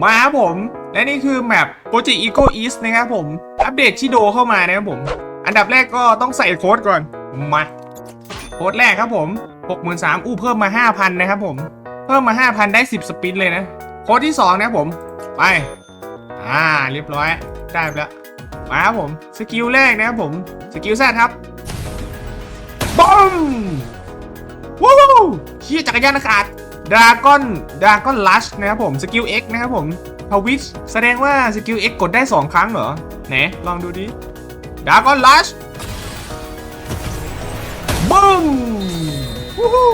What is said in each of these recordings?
มาครับผม และนี่คือแมปโปรเจกต์อีโกอีสนะครับผม อัปเดตชิโดเข้ามานะครับผม อันดับแรกก็ต้องใส่โค้ดก่อน มาโค้ดแรกครับผม63,000อู้เพิ่มมา 5,000 นะครับผม เพิ่มมา 5,000 ได้ 10 สปินเลยนะ โค้ดที่ 2 นะครับผม ไป อ่า เรียบร้อย ได้ไปแล้ว มาครับผม สกิลแรกนะครับผม สกิลแซดครับบอมว้าวเชี่ยจักรยานอากาศ ดราก้อนดราก้อนลัชนะครับผมสกิล X นะครับผมทวิชแสดงว่าสกิล X กดได้ 2 ครั้งเหรอไหนลองดูดิดราก้อนลัชบึ้มวู้ฮู้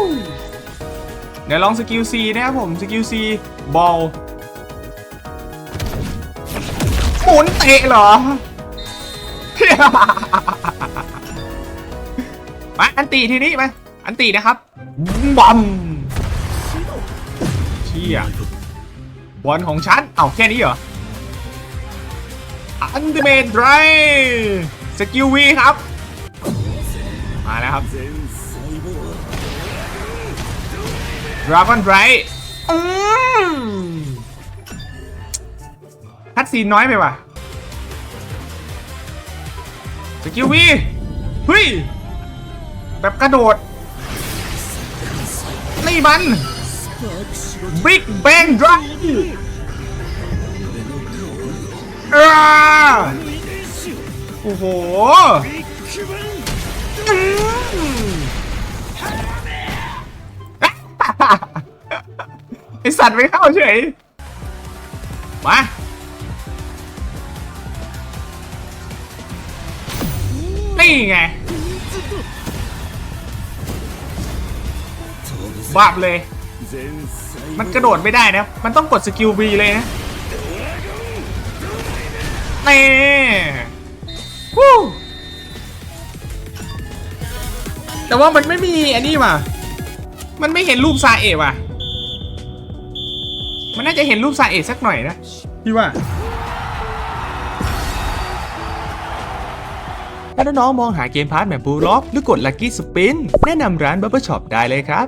เดี๋ยวลองสกิล C นะครับผมสกิล C บอลหมุนเตะเหรอมาอันตีทีนี้ไปอันตีนะครับบอม เชี่ยบอลของฉัน เอาแค่นี้เหรอ อันเดเมนไรสกิลวีครับ มาแล้วครับดราก้อนไรคัดซีนน้อยไปว่ะ สกิลวีเฮ้ย แบบกระโดด นี่มัน Big Bang Drive อ่าโอ้โหอืมไอสัตว์ไม่เข้าเฉย มานี่ไงบาบเลย มันกระโดดไม่ได้นะ มันต้องกดสกิล B เลยนะนี่วู้แต่ว่ามันไม่มีอันนี้ว่ะ มันไม่เห็นรูปซาเอะว่ะ มันน่าจะเห็นรูปซาเอะสักหน่อยนะพี่ว่า ถ้าน้องมองหาเกมพาร์ทแบบบูล็อก หรือกดลั c กี้สปิน แนะนำร้าน Barber Shop ได้เลยครับ